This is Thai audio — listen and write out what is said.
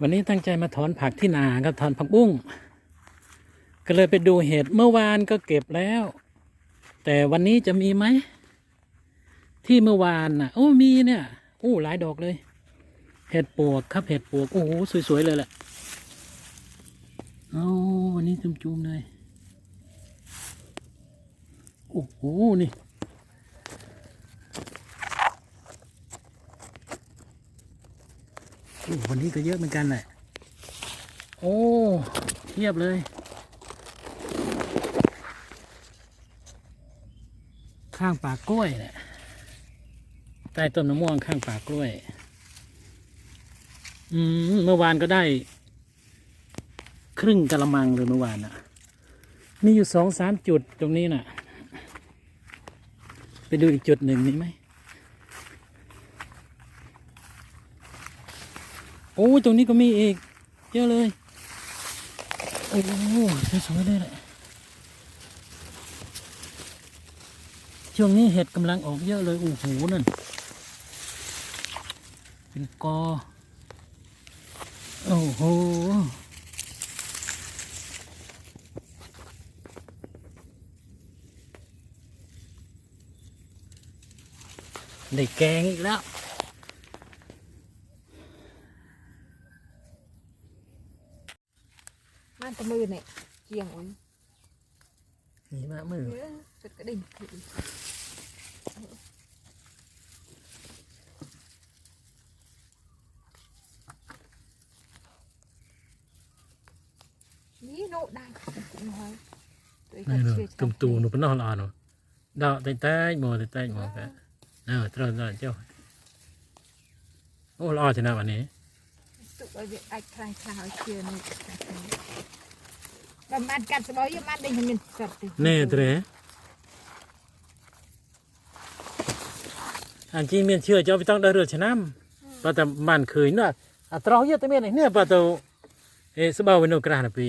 วันนี้ตั้งใจมาถอนผักที่นาครับถอนผักบุ้งก็เลยไปดูเห็ดเมื่อวานก็เก็บแล้ว แต่วันนี้จะมีไหม ที่เมื่อวานน่ะ โอ้มีเนี่ยโอ้หลายดอกเลย เห็ดปวกครับเห็ดปวก โอ้โหสวยๆเลยแหละเอาวันนี้จุ่มๆเลย โอ้โหนี่ โอ้ วันนี้ก็เยอะเหมือนกันแหละโอ้เทียบเลย ข้างป่ากล้วยเนี่ยใต้ต้นมะม่วงข้างป่ากล้วย อืมเมื่อวานก็ได้ ครึ่งกะละมังเลยเมื่อวานน่ะ มีอยู่สองสามจุดตรงนี้น่ะ ไปดูอีกจุดหนึ่งนี่ไหม โอ้ตรงนี้ก็มีอีก เยอะเลย โอ้โหสวยๆเลยแหละช่วงนี้เห็ดกำลังออกเยอะเลย โอ้โหนั่น เป็นกอ โอ้โหได้แกงอีกแล้ว มันตะมือเนี่ยเจียงอุ้ยนี่มามือเยอะสุดกระดิ่งถือนี่โนได้ cũng nói tôi นี่ gặp เนอะ chưa ตุ่มตูหนูเป็นนอนอ่อนหนูดาวแต่แต่หมอแต่แต่หมอแกเออตรอนตรอนเจ้าโอ้รอชนะวันนี้ tụi ơi việc ai khai khai chưa này và man cắt bao nhiêu man đây mình sập từ แน่เตะอันจีเมียนเชื่อเจ้าไปต้องได้เรือชนะปะแต่มันเคยเนอะอะตรอเยอะแต่เมียนเนี่ยปะตัวเอสบาวินโนกรานะปี